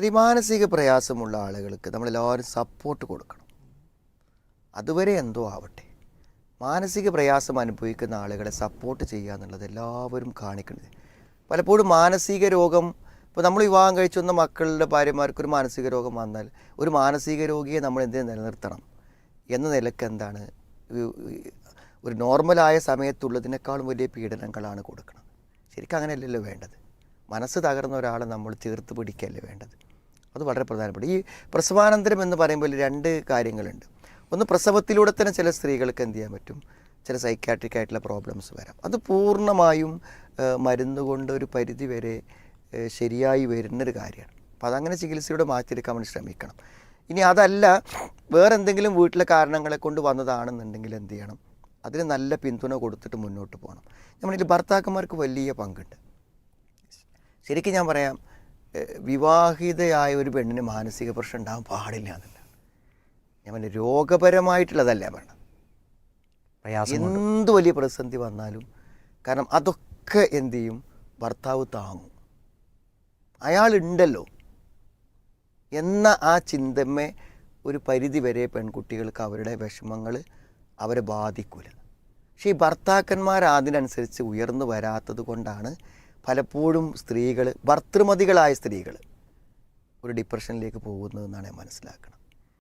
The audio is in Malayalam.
ഈ മാനസിക പ്രയാസമുള്ള ആളുകൾക്ക് നമ്മളെല്ലാവരും സപ്പോർട്ട് കൊടുക്കണം. അതുവരെ എന്തോ ആവട്ടെ. മാനസിക പ്രയാസം അനുഭവിക്കുന്ന ആളുകളെ സപ്പോർട്ട് ചെയ്യുക എന്നുള്ളത് എല്ലാവരും കാണിക്കുന്നത്. പലപ്പോഴും മാനസിക രോഗം ഇപ്പോൾ നമ്മൾ വിവാഹം കഴിച്ചു വന്ന മക്കളുടെ ഭാര്യമാർക്ക് ഒരു മാനസിക രോഗം വന്നാൽ ഒരു മാനസിക രോഗിയെ നമ്മൾ എന്തിനു നിലനിർത്തണം. എന്ന നിലയ്ക്ക് എന്താണ്? ഒരു- നോർമലായ സമയത്തുള്ളതിനേക്കാളും വലിയ പീഡനങ്ങളാണ് കൊടുക്കുന്നത്. ശരിക്കും അങ്ങനെയല്ലല്ലോ വേണ്ടത്. മനസ്സ് തകർന്ന ഒരാളെ നമ്മൾ ചേർത്ത് പിടിക്കുകയല്ലേ വേണ്ടത്. അത് വളരെ പ്രധാനപ്പെട്ട. ഈ പ്രസവാനന്തരം എന്ന് പറയുമ്പോൾ രണ്ട് കാര്യങ്ങളുണ്ട്. ഒന്ന് പ്രസവത്തിലൂടെ തന്നെ ചില സ്ത്രീകൾക്ക് എന്ത് ചെയ്യാൻ പറ്റും? ചില സൈക്കാട്രിക് ആയിട്ടുള്ള പ്രോബ്ലംസ് വരാം. അത് പൂർണമായും മരുന്നുകൊണ്ട് മരുന്ന് കൊണ്ട് ഒരു പരിധി വരെ ശരിയായി വരുന്നൊരു കാര്യമാണ്. അപ്പോൾ അതങ്ങനെ ചികിത്സയോടെ മാറ്റിയെടുക്കാൻ വേണ്ടി ശ്രമിക്കണം. ഇനി അതല്ല വേറെ എന്തെങ്കിലും വീട്ടിലെ കാരണങ്ങളെ കൊണ്ട് വന്നതാണെന്നുണ്ടെങ്കിൽ എന്ത് ചെയ്യണം? അതിന് നല്ല പിന്തുണ കൊടുത്തിട്ട് മുന്നോട്ട് പോകണം. നമ്മളിൽ ഭർത്താക്കന്മാർക്ക് വലിയ പങ്കുണ്ട്. ശരിക്കും ഞാൻ പറയാം വിവാഹിതയായ ഒരു പെണ്ണിന് മാനസിക പ്രശ്നം ഉണ്ടാകാൻ പാടില്ല എന്നല്ല. ഞാൻ പറഞ്ഞ രോഗപരമായിട്ടുള്ളതല്ല പ്രയാസം എന്ത് വലിയ പ്രതിസന്ധി വന്നാലും കാരണം അതൊക്കെ എന്തു ചെയ്യും? ഭർത്താവ് താങ്ങും. അയാളുണ്ടല്ലോ. എന്ന ആ ചിന്തമേ ഒരു പരിധി വരെ പെൺകുട്ടികൾക്ക് അവരുടെ വിഷമങ്ങൾ അവരെ ബാധിക്കില്ല പക്ഷേ ഈ ഭർത്താക്കന്മാർ അതിനനുസരിച്ച് ഉയർന്നു വരാത്തത് കൊണ്ടാണ് പലപ്പോഴും സ്ത്രീകൾ ഭർത്തൃമതികളായ സ്ത്രീകൾ ഒരു ഡിപ്രഷനിലേക്ക് പോകുന്നതെന്നാണ് ഞാൻ മനസ്സിലാക്കുന്നത്.